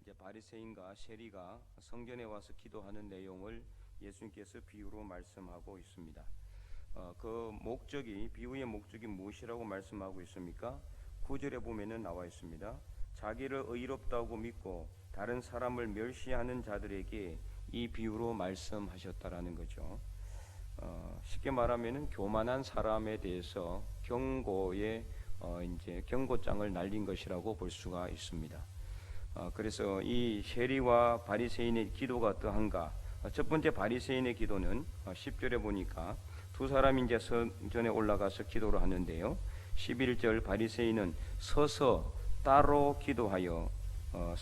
이제 바리새인과 세리가 성전에 와서 기도하는 내용을 예수님께서 비유로 말씀하고 있습니다. 어, 그 목적이 비유의 목적이 무엇이라고 말씀하고 있습니까? 구절에 보면은 나와 있습니다. 자기를 의롭다고 믿고 다른 사람을 멸시하는 자들에게 이 비유로 말씀하셨다라는 거죠. 어, 쉽게 말하면은 교만한 사람에 대해서 경고의 어, 이제 경고장을 날린 것이라고 볼 수가 있습니다. 어, 그래서 이 세리와 바리새인의 기도가 어떠한가? 어, 첫 번째 바리새인의 기도는 어, 10절에 보니까 두 사람이 이제 성전에 올라가서 기도를 하는데요. 11절 바리새인은 서서 따로 기도하여 어,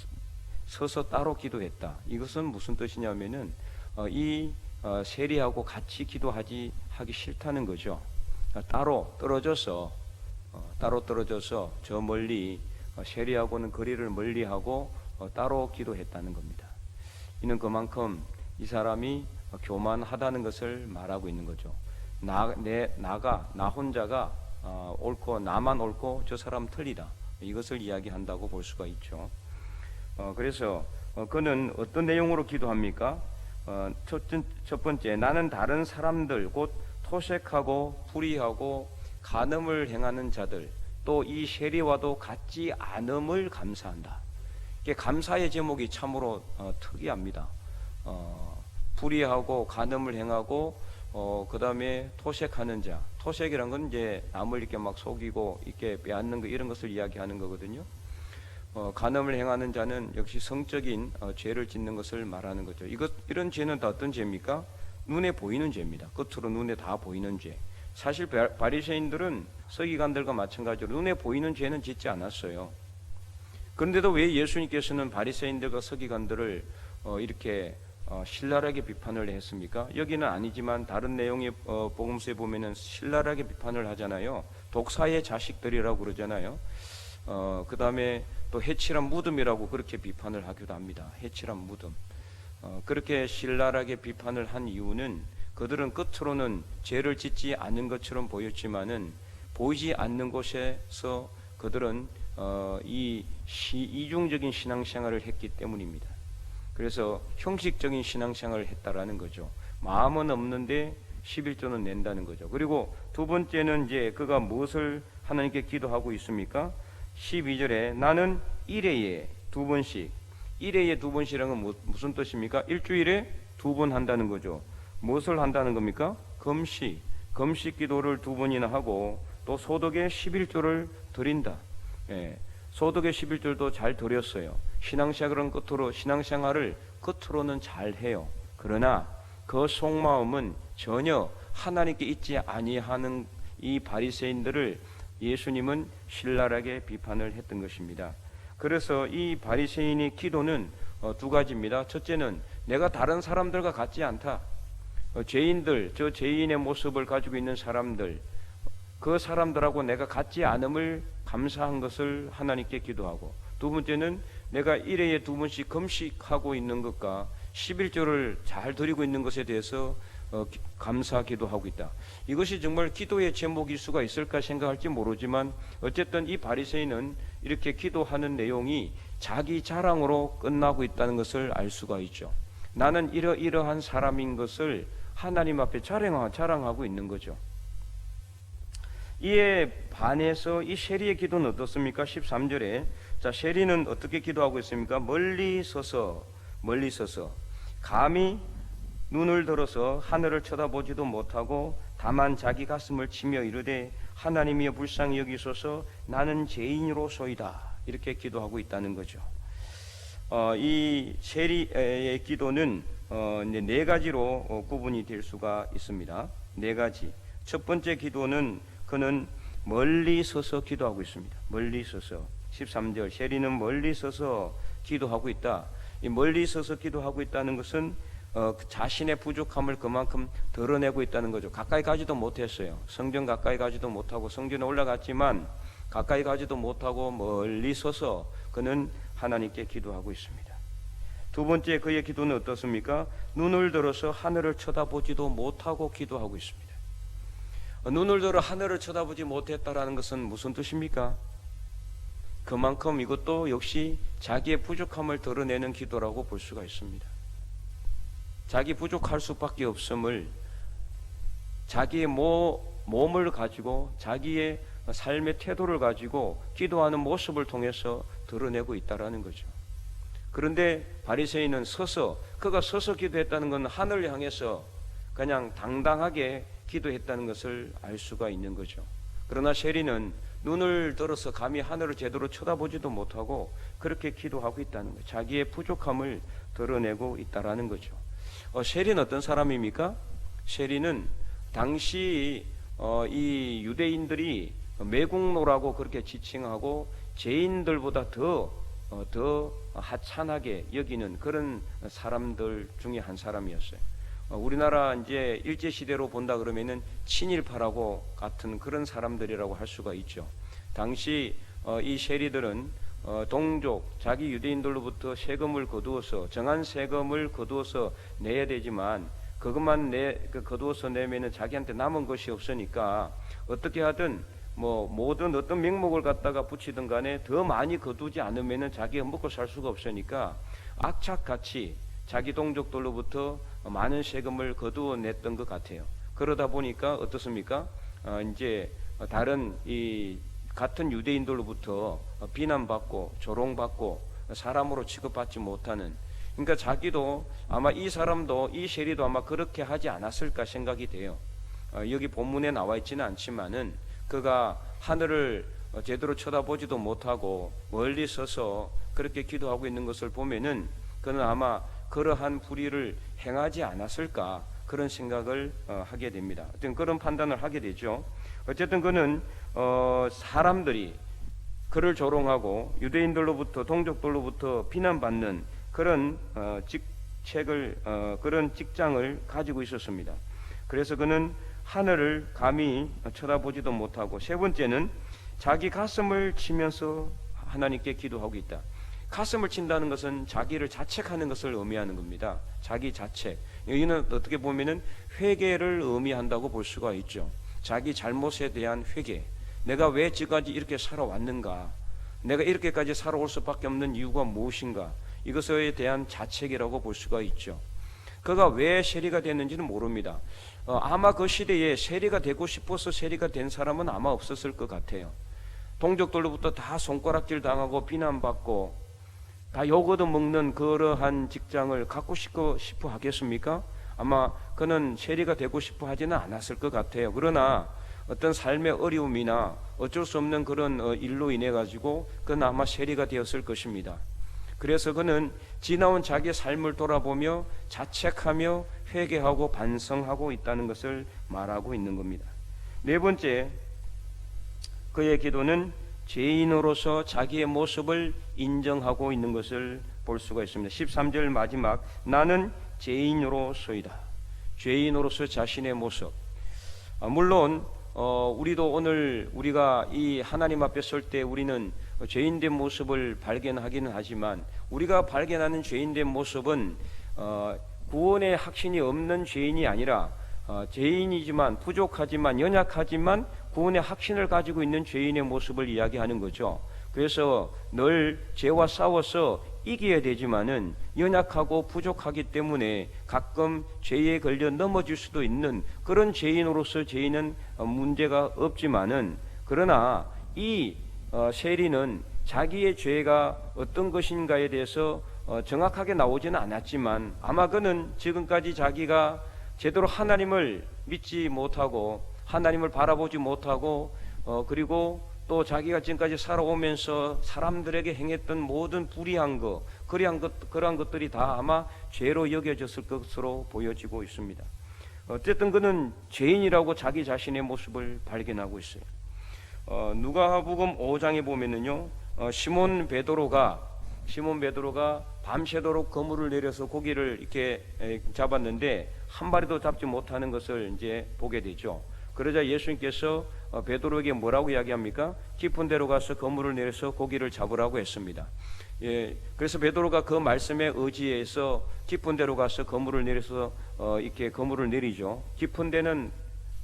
서서 따로 기도했다. 이것은 무슨 뜻이냐면은 어, 이 어, 세리하고 같이 기도하지 하기 싫다는 거죠. 어, 따로 떨어져서 어, 따로 떨어져서 저 멀리 어, 세리하고는 거리를 멀리하고 어, 따로 기도했다는 겁니다. 이는 그만큼 이 사람이 어, 교만하다는 것을 말하고 있는 거죠. 나, 내, 나가 나 혼자가 어, 옳고 나만 옳고 저 사람 틀리다 이것을 이야기한다고 볼 수가 있죠. 어, 그래서 어, 그는 어떤 내용으로 기도합니까? 첫 번째 나는 다른 사람들 곧 토색하고 불의하고 간음을 행하는 자들 또 이 세리와도 같지 않음을 감사한다. 이게 감사의 제목이 참으로 어, 특이합니다. 어, 불의하고 간음을 행하고 어, 그다음에 토색하는 자. 토색이란 건 이제 남을 이렇게 막 속이고 이렇게 빼앗는 거 이런 것을 이야기하는 거거든요. 어, 간음을 행하는 자는 역시 성적인 어, 죄를 짓는 것을 말하는 거죠. 이것 이런 죄는 다 어떤 죄입니까? 눈에 보이는 죄입니다. 겉으로 눈에 다 보이는 죄. 사실 바- 바리새인들은 서기관들과 마찬가지로 눈에 보이는 죄는 짓지 않았어요. 그런데도 왜 예수님께서는 바리새인들과 서기관들을 어, 이렇게 어, 신랄하게 비판을 했습니까? 여기는 아니지만 다른 내용의 어, 복음서에 보면은 신랄하게 비판을 하잖아요. 독사의 자식들이라고 그러잖아요. 어, 그 다음에 또 해칠한 무덤이라고 그렇게 비판을 하기도 합니다. 해칠한 무덤. 어, 그렇게 신랄하게 비판을 한 이유는 그들은 끝으로는 죄를 짓지 않는 것처럼 보였지만은 보이지 않는 곳에서 그들은 어, 이 시, 이중적인 신앙생활을 했기 때문입니다. 그래서 형식적인 신앙생활을 했다라는 거죠. 마음은 없는데 11조는 낸다는 거죠. 그리고 두 번째는 이제 그가 무엇을 하나님께 기도하고 있습니까? 12절에 나는 일회에 두 번씩 일회에 두 번씩이라는 건 뭐- 무슨 뜻입니까? 일주일에 두 번 한다는 거죠. 무엇을 한다는 겁니까? 금식, 금식 기도를 두 번이나 하고 또 소득의 11조를 드린다. 예, 소득의 11조도 잘 드렸어요. 신앙생활은 끝으로 신앙생활을 끝으로는 잘 해요. 그러나 그 속마음은 전혀 하나님께 있지 아니하는 이 바리새인들을 예수님은 신랄하게 비판을 했던 것입니다. 그래서 이 바리새인의 기도는 어, 두 가지입니다. 첫째는 내가 다른 사람들과 같지 않다. 어, 죄인들, 저 죄인의 모습을 가지고 있는 사람들, 그 사람들하고 내가 같지 않음을 감사한 것을 하나님께 기도하고 두 번째는 내가 일회에 두 번씩 금식하고 있는 것과 11조를 잘 드리고 있는 것에 대해서 어, 기- 감사 기도하고 있다. 이것이 정말 기도의 제목일 수가 있을까 생각할지 모르지만 어쨌든 이 바리새인은 이렇게 기도하는 내용이 자기 자랑으로 끝나고 있다는 것을 알 수가 있죠. 나는 이러이러한 사람인 것을 하나님 앞에 자랑, 자랑하고 있는 거죠. 이에 반해서 이 세리의 기도는 어떻습니까? 13절에 자 세리는 어떻게 기도하고 있습니까? 멀리 서서 멀리 서서 감히 눈을 들어서 하늘을 쳐다보지도 못하고 다만 자기 가슴을 치며 이르되 하나님이여 불쌍히 여기소서 나는 죄인으로소이다 이렇게 기도하고 있다는 거죠. 어, 이 세리의 기도는 어, 이제 네 가지로 어, 구분이 될 수가 있습니다. 네 가지. 첫 번째 기도는 그는 멀리 서서 기도하고 있습니다. 멀리 서서 13절 세리는 멀리 서서 기도하고 있다. 이 멀리 서서 기도하고 있다는 것은 어, 그 자신의 부족함을 그만큼 드러내고 있다는 거죠. 가까이 가지도 못했어요. 성전 가까이 가지도 못하고 성전에 올라갔지만 가까이 가지도 못하고 멀리 서서 그는 하나님께 기도하고 있습니다. 두 번째 그의 기도는 어떻습니까? 눈을 들어서 하늘을 쳐다보지도 못하고 기도하고 있습니다. 어, 눈을 들어 하늘을 쳐다보지 못했다라는 것은 무슨 뜻입니까? 그만큼 이것도 역시 자기의 부족함을 드러내는 기도라고 볼 수가 있습니다. 자기 부족할 수밖에 없음을 자기의 모, 몸을 가지고 자기의 삶의 태도를 가지고 기도하는 모습을 통해서 드러내고 있다라는 거죠. 그런데 바리새인은 서서 그가 서서 기도했다는 건 하늘을 향해서 그냥 당당하게 기도했다는 것을 알 수가 있는 거죠. 그러나 셰리는 눈을 들어서 감히 하늘을 제대로 쳐다보지도 못하고 그렇게 기도하고 있다는 거예요. 자기의 부족함을 드러내고 있다라는 거죠. 어, 셰리는 어떤 사람입니까? 셰리는 당시 어, 이 유대인들이 매국노라고 그렇게 지칭하고 죄인들보다 더, 어, 더 하찮하게 여기는 그런 사람들 중에 한 사람이었어요. 어, 우리나라 이제 일제 시대로 본다 그러면은 친일파라고 같은 그런 사람들이라고 할 수가 있죠. 당시 어, 이 셰리들은 어, 동족 자기 유대인들로부터 세금을 거두어서 정한 세금을 거두어서 내야 되지만 그것만 내그 거두어서 내면은 자기한테 남은 것이 없으니까 어떻게 하든 뭐 모든 어떤 명목을 갖다가 붙이든 간에 더 많이 거두지 않으면은 자기가 먹고 살 수가 없으니까 악착같이 자기 동족들로부터 많은 세금을 거두어 냈던 것 같아요. 그러다 보니까 어떻습니까? 어, 이제 다른 이 같은 유대인들로부터 비난받고 조롱받고 사람으로 취급받지 못하는 그러니까 자기도 아마 이 사람도 이 셰리도 아마 그렇게 하지 않았을까 생각이 돼요. 어, 여기 본문에 나와 있지는 않지만은 그가 하늘을 어, 제대로 쳐다보지도 못하고 멀리 서서 그렇게 기도하고 있는 것을 보면은 그는 아마 그러한 불의를 행하지 않았을까 그런 생각을 어, 하게 됩니다. 어떤 그런 판단을 하게 되죠. 어쨌든 그는 어, 사람들이 그를 조롱하고 유대인들로부터 동족들로부터 비난받는 그런 어, 직책을 어, 그런 직장을 가지고 있었습니다. 그래서 그는 하늘을 감히 쳐다보지도 못하고 세 번째는 자기 가슴을 치면서 하나님께 기도하고 있다. 가슴을 친다는 것은 자기를 자책하는 것을 의미하는 겁니다. 자기 자책. 여기는 어떻게 보면은 회개를 의미한다고 볼 수가 있죠. 자기 잘못에 대한 회개. 내가 왜 지금까지 이렇게 살아왔는가? 내가 이렇게까지 살아올 수밖에 없는 이유가 무엇인가? 이것에 대한 자책이라고 볼 수가 있죠. 그가 왜 세리가 됐는지는 모릅니다. 어, 아마 그 시대에 세리가 되고 싶어서 세리가 된 사람은 아마 없었을 것 같아요. 동족들로부터 다 손가락질 당하고 비난받고 다 욕얻어 먹는 그러한 직장을 갖고 싶어, 싶어 하겠습니까? 아마 그는 세리가 되고 싶어 하지는 않았을 것 같아요. 그러나 어떤 삶의 어려움이나 어쩔 수 없는 그런 어, 일로 인해 가지고 그는 아마 세리가 되었을 것입니다. 그래서 그는 지나온 자기의 삶을 돌아보며 자책하며 회개하고 반성하고 있다는 것을 말하고 있는 겁니다. 네 번째, 그의 기도는 죄인으로서 자기의 모습을 인정하고 있는 것을 볼 수가 있습니다. 13절 마지막 나는 죄인으로서이다. 죄인으로서 자신의 모습. 아, 물론 어, 우리도 오늘 우리가 이 하나님 앞에 설 때 우리는 죄인된 모습을 발견하기는 하지만 우리가 발견하는 죄인된 모습은 어, 구원의 확신이 없는 죄인이 아니라 어, 죄인이지만 부족하지만 연약하지만 구원의 확신을 가지고 있는 죄인의 모습을 이야기하는 거죠. 그래서 늘 죄와 싸워서 이겨야 되지만은 연약하고 부족하기 때문에 가끔 죄에 걸려 넘어질 수도 있는 그런 죄인으로서 죄인은 어, 문제가 없지만은 그러나 이 어, 세리는 자기의 죄가 어떤 것인가에 대해서 어, 정확하게 나오지는 않았지만 아마 그는 지금까지 자기가 제대로 하나님을 믿지 못하고 하나님을 바라보지 못하고 어, 그리고 또 자기가 지금까지 살아오면서 사람들에게 행했던 모든 불의한 것, 그러한 것, 그러한 것들이 다 아마 죄로 여겨졌을 것으로 보여지고 있습니다. 어쨌든 그는 죄인이라고 자기 자신의 모습을 발견하고 있어요. 어, 누가복음 5장에 보면은요, 어, 시몬 베드로가 시몬 베드로가 밤새도록 거물을 내려서 고기를 이렇게 에, 잡았는데 한 마리도 잡지 못하는 것을 이제 보게 되죠. 그러자 예수님께서 어, 베드로에게 뭐라고 이야기합니까? 깊은 데로 가서 거물을 내려서 고기를 잡으라고 했습니다. 예, 그래서 베드로가 그 말씀에 의지해서 깊은 데로 가서 거물을 내려서 어, 이렇게 거물을 내리죠. 깊은 데는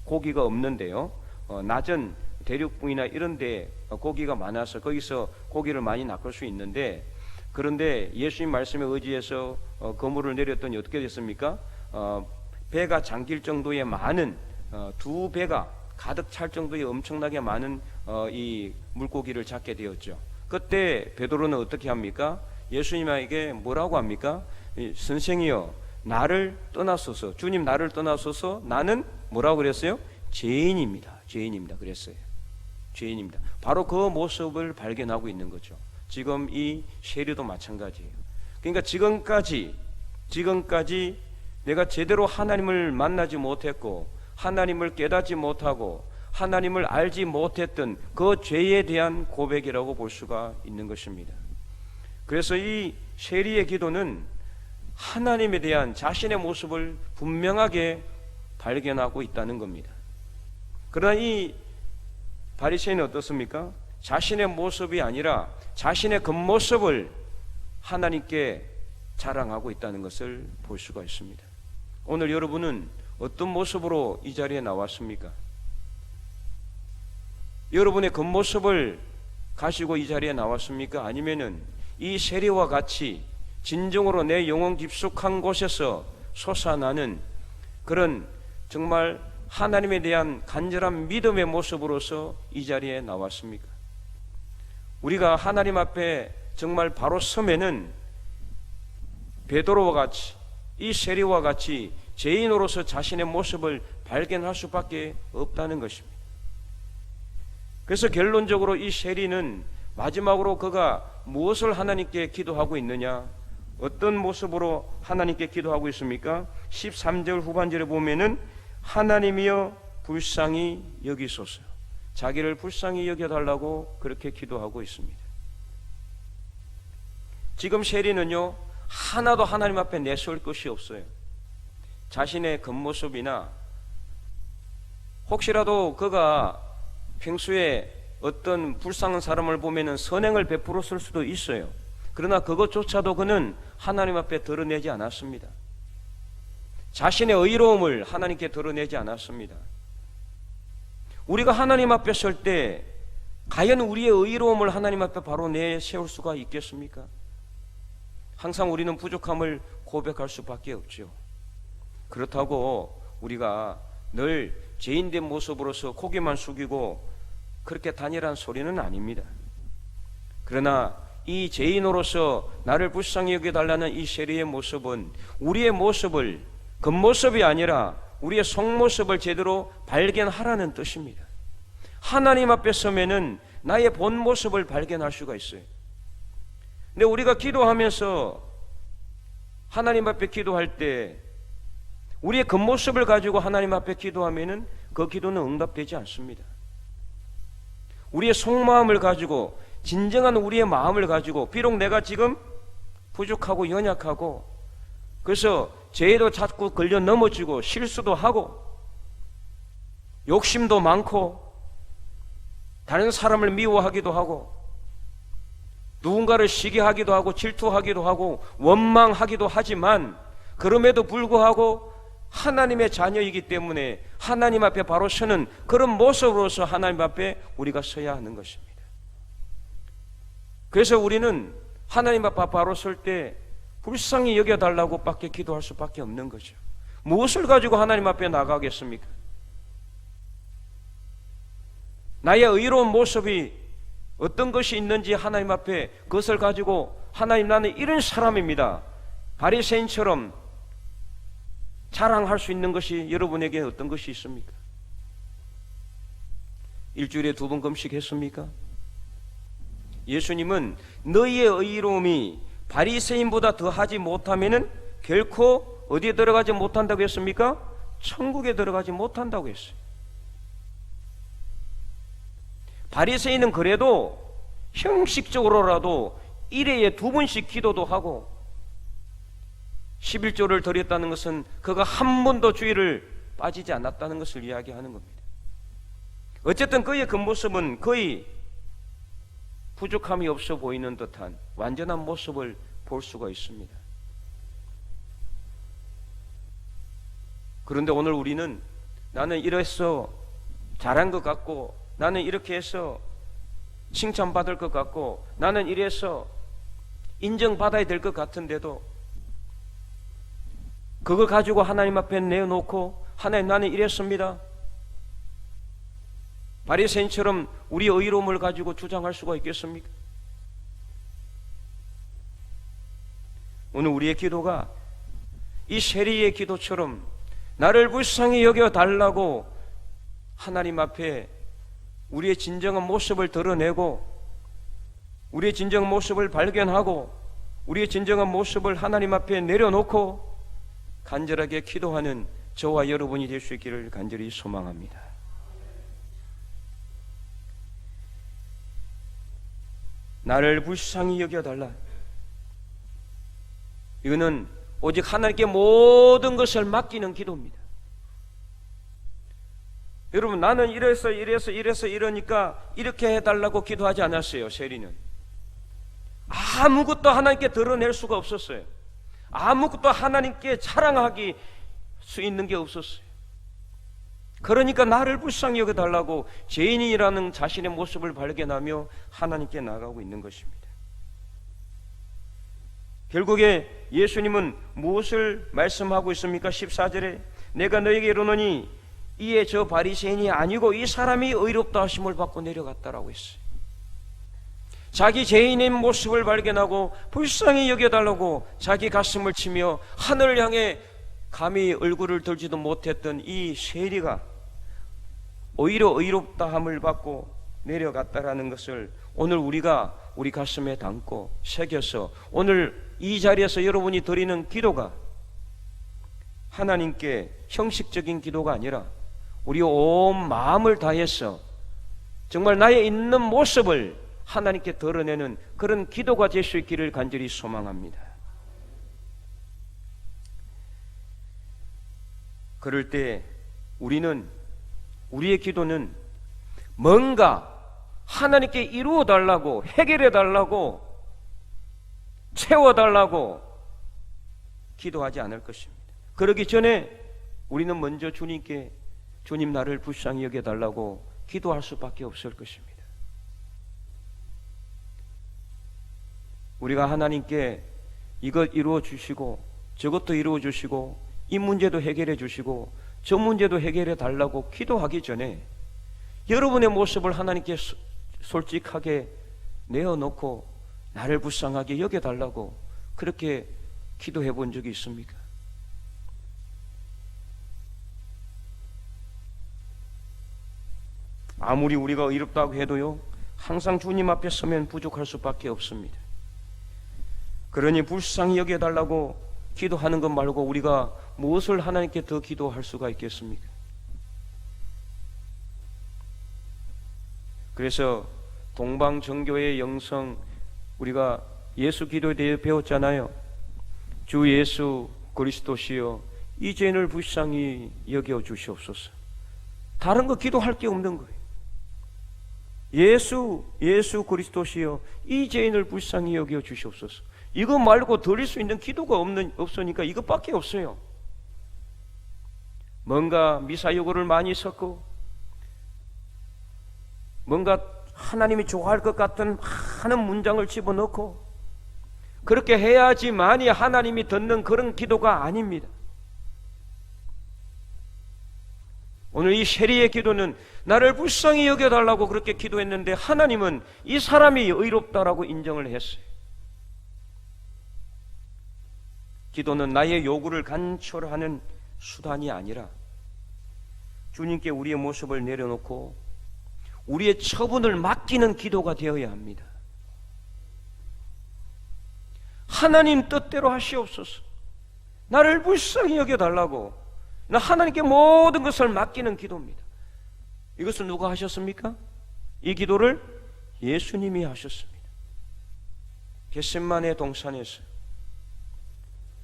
고기가 없는데요. 어, 낮은 대륙부이나 이런데 어, 고기가 많아서 거기서 고기를 많이 낚을 수 있는데 그런데 예수님 말씀에 의지해서 어, 거물을 내렸더니 어떻게 됐습니까? 어, 배가 잠길 정도의 많은 어, 두 배가 가득 찰 정도의 엄청나게 많은 어, 이 물고기를 잡게 되었죠. 그때 베드로는 어떻게 합니까? 예수님에게 뭐라고 합니까? 이, 선생이여 나를 떠나소서 주님 나를 떠나소서 나는 뭐라고 그랬어요? 죄인입니다. 죄인입니다. 그랬어요. 죄인입니다. 바로 그 모습을 발견하고 있는 거죠. 지금 이 세리도 마찬가지예요. 그러니까 지금까지 지금까지 내가 제대로 하나님을 만나지 못했고 하나님을 깨닫지 못하고 하나님을 알지 못했던 그 죄에 대한 고백이라고 볼 수가 있는 것입니다. 그래서 이 세리의 기도는 하나님에 대한 자신의 모습을 분명하게 발견하고 있다는 겁니다. 그러나 이 바리새인은 어떻습니까? 자신의 모습이 아니라 자신의 겉모습을 하나님께 자랑하고 있다는 것을 볼 수가 있습니다. 오늘 여러분은 어떤 모습으로 이 자리에 나왔습니까? 여러분의 겉모습을 가지고 이 자리에 나왔습니까? 아니면은 이 세리와 같이 진정으로 내 영혼 깊숙한 곳에서 솟아나는 그런 정말 하나님에 대한 간절한 믿음의 모습으로서 이 자리에 나왔습니까? 우리가 하나님 앞에 정말 바로 서면은 베드로와 같이 이 세리와 같이 죄인으로서 자신의 모습을 발견할 수밖에 없다는 것입니다. 그래서 결론적으로 이 세리는 마지막으로 그가 무엇을 하나님께 기도하고 있느냐? 어떤 모습으로 하나님께 기도하고 있습니까? 13절 후반절에 보면은 하나님이여 불쌍히 여기소서. 자기를 불쌍히 여겨달라고 그렇게 기도하고 있습니다. 지금 세리는요, 하나도 하나님 앞에 내세울 것이 없어요. 자신의 겉모습이나 혹시라도 그가 평소에 어떤 불쌍한 사람을 보면은 선행을 베풀었을 수도 있어요. 그러나 그것조차도 그는 하나님 앞에 드러내지 않았습니다. 자신의 의로움을 하나님께 드러내지 않았습니다. 우리가 하나님 앞에 설 때 과연 우리의 의로움을 하나님 앞에 바로 내세울 수가 있겠습니까? 항상 우리는 부족함을 고백할 수밖에 없죠. 그렇다고 우리가 늘 죄인된 모습으로서 고개만 숙이고 그렇게 다니란 소리는 아닙니다. 그러나 이 죄인으로서 나를 불쌍히 여겨달라는 이 세리의 모습은 우리의 모습을 겉모습이 아니라 우리의 속모습을 제대로 발견하라는 뜻입니다. 하나님 앞에 서면은 나의 본 모습을 발견할 수가 있어요. 근데 우리가 기도하면서 하나님 앞에 기도할 때 우리의 겉모습을 가지고 하나님 앞에 기도하면은 그 기도는 응답되지 않습니다. 우리의 속마음을 가지고 진정한 우리의 마음을 가지고 비록 내가 지금 부족하고 연약하고 그래서 죄에도 자꾸 걸려 넘어지고 실수도 하고 욕심도 많고 다른 사람을 미워하기도 하고 누군가를 시기하기도 하고 질투하기도 하고 원망하기도 하지만 그럼에도 불구하고 하나님의 자녀이기 때문에 하나님 앞에 바로 서는 그런 모습으로서 하나님 앞에 우리가 서야 하는 것입니다. 그래서 우리는 하나님 앞에 바로 설 때 불쌍히 여겨달라고 밖에 기도할 수밖에 없는 거죠. 무엇을 가지고 하나님 앞에 나가겠습니까? 나의 의로운 모습이 어떤 것이 있는지 하나님 앞에 그것을 가지고 하나님 나는 이런 사람입니다. 바리새인처럼 자랑할 수 있는 것이 여러분에게 어떤 것이 있습니까? 일주일에 두 번 금식했습니까? 예수님은 너희의 의로움이 바리새인보다 더하지 못하면은 결코 어디에 들어가지 못한다고 했습니까? 천국에 들어가지 못한다고 했어요. 바리새인은 그래도 형식적으로라도 일회에 두 번씩 기도도 하고 11조를 드렸다는 것은 그가 한 번도 주의를 빠지지 않았다는 것을 이야기하는 겁니다. 어쨌든 그의 겉모습은 거의 부족함이 없어 보이는 듯한 완전한 모습을 볼 수가 있습니다. 그런데 오늘 우리는 나는 이래서 잘한 것 같고 나는 이렇게 해서 칭찬받을 것 같고 나는 이래서 인정받아야 될 것 같은데도 그걸 가지고 하나님 앞에 내어놓고 하나님 나는 이랬습니다. 바리새인처럼 우리 의로움을 가지고 주장할 수가 있겠습니까? 오늘 우리의 기도가 이 세리의 기도처럼 나를 불쌍히 여겨 달라고 하나님 앞에 우리의 진정한 모습을 드러내고 우리의 진정한 모습을 발견하고 우리의 진정한 모습을 하나님 앞에 내려놓고 간절하게 기도하는 저와 여러분이 될 수 있기를 간절히 소망합니다. 나를 불쌍히 여겨달라. 이거는 오직 하나님께 모든 것을 맡기는 기도입니다. 여러분 나는 이래서 이래서 이래서 이러니까 이렇게 해달라고 기도하지 않았어요. 세리는 아무것도 하나님께 드러낼 수가 없었어요. 아무것도 하나님께 자랑하기 수 있는 게 없었어요. 그러니까 나를 불쌍히 여겨달라고 죄인이라는 자신의 모습을 발견하며 하나님께 나가고 있는 것입니다. 결국에 예수님은 무엇을 말씀하고 있습니까? 14절에 내가 너에게 이르노니 이에 저 바리새인이 아니고 이 사람이 의롭다 하심을 받고 내려갔다라고 했어요. 자기 죄인의 모습을 발견하고 불쌍히 여겨달라고 자기 가슴을 치며 하늘을 향해 감히 얼굴을 들지도 못했던 이 세리가 오히려 의롭다함을 받고 내려갔다라는 것을 오늘 우리가 우리 가슴에 담고 새겨서 오늘 이 자리에서 여러분이 드리는 기도가 하나님께 형식적인 기도가 아니라 우리 온 마음을 다해서 정말 나의 있는 모습을 하나님께 드러내는 그런 기도가 될 수 있기를 간절히 소망합니다. 그럴 때 우리는 우리의 기도는 뭔가 하나님께 이루어 달라고 해결해 달라고 채워 달라고 기도하지 않을 것입니다. 그러기 전에 우리는 먼저 주님께 주님 나를 불쌍히 여겨 달라고 기도할 수밖에 없을 것입니다. 우리가 하나님께 이것 이루어 주시고 저것도 이루어 주시고 이 문제도 해결해 주시고 저 문제도 해결해 달라고 기도하기 전에 여러분의 모습을 하나님께 소- 솔직하게 내어놓고 나를 불쌍하게 여겨 달라고 그렇게 기도해 본 적이 있습니까? 아무리 우리가 의롭다고 해도요, 항상 주님 앞에 서면 부족할 수밖에 없습니다. 그러니 불쌍히 여겨달라고 기도하는 것 말고 우리가 무엇을 하나님께 더 기도할 수가 있겠습니까? 그래서 동방 정교의 영성 우리가 예수 기도에 대해 배웠잖아요. 주 예수 그리스도시여 이 죄인을 불쌍히 여겨 주시옵소서. 다른 거 기도할 게 없는 거예요. 예수 예수 그리스도시여 이 죄인을 불쌍히 여겨 주시옵소서. 이거 말고 드릴 수 있는 기도가 없는 없으니까 이것밖에 없어요. 뭔가 미사 요구를 많이 섞고 뭔가 하나님이 좋아할 것 같은 많은 문장을 집어넣고 그렇게 해야지만이 하나님이 듣는 그런 기도가 아닙니다. 오늘 이 세리의 기도는 나를 불쌍히 여겨달라고 그렇게 기도했는데 하나님은 이 사람이 의롭다라고 인정을 했어요. 기도는 나의 요구를 간철하는 수단이 아니라 주님께 우리의 모습을 내려놓고 우리의 처분을 맡기는 기도가 되어야 합니다. 하나님 뜻대로 하시옵소서. 나를 불쌍히 여겨달라고. 나 하나님께 모든 것을 맡기는 기도입니다. 이것을 누가 하셨습니까? 이 기도를 예수님이 하셨습니다. 겟셋만의 동산에서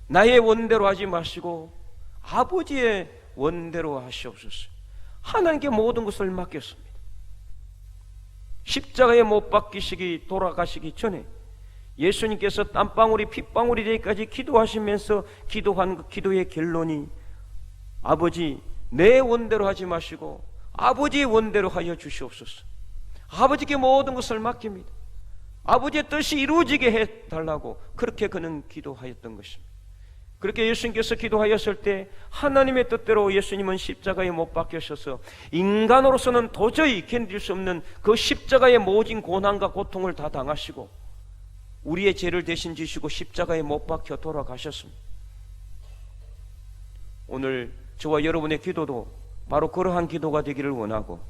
나의 원대로 하지 마시고 아버지의 원대로 하시옵소서. 하나님께 모든 것을 맡겼습니다. 십자가에 못 박히시기 돌아가시기 전에 예수님께서 땀방울이 핏방울이 되기까지 기도하시면서 기도한 그 기도의 결론이 아버지 내 원대로 하지 마시고 아버지의 원대로 하여 주시옵소서. 아버지께 모든 것을 맡깁니다. 아버지의 뜻이 이루어지게 해 달라고 그렇게 그는 기도하였던 것입니다. 그렇게 예수님께서 기도하였을 때 하나님의 뜻대로 예수님은 십자가에 못 박히셔서 인간으로서는 도저히 견딜 수 없는 그 십자가의 모진 고난과 고통을 다 당하시고 우리의 죄를 대신 지시고 십자가에 못 박혀 돌아가셨습니다. 오늘 저와 여러분의 기도도 바로 그러한 기도가 되기를 원하고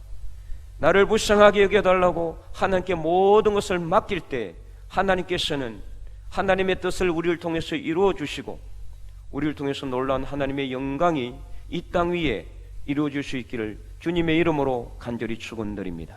나를 불쌍하게 여겨달라고 하나님께 모든 것을 맡길 때 하나님께서는 하나님의 뜻을 우리를 통해서 이루어 주시고 우리를 통해서 놀라운 하나님의 영광이 이 땅 위에 이루어질 수 있기를 주님의 이름으로 간절히 축원드립니다.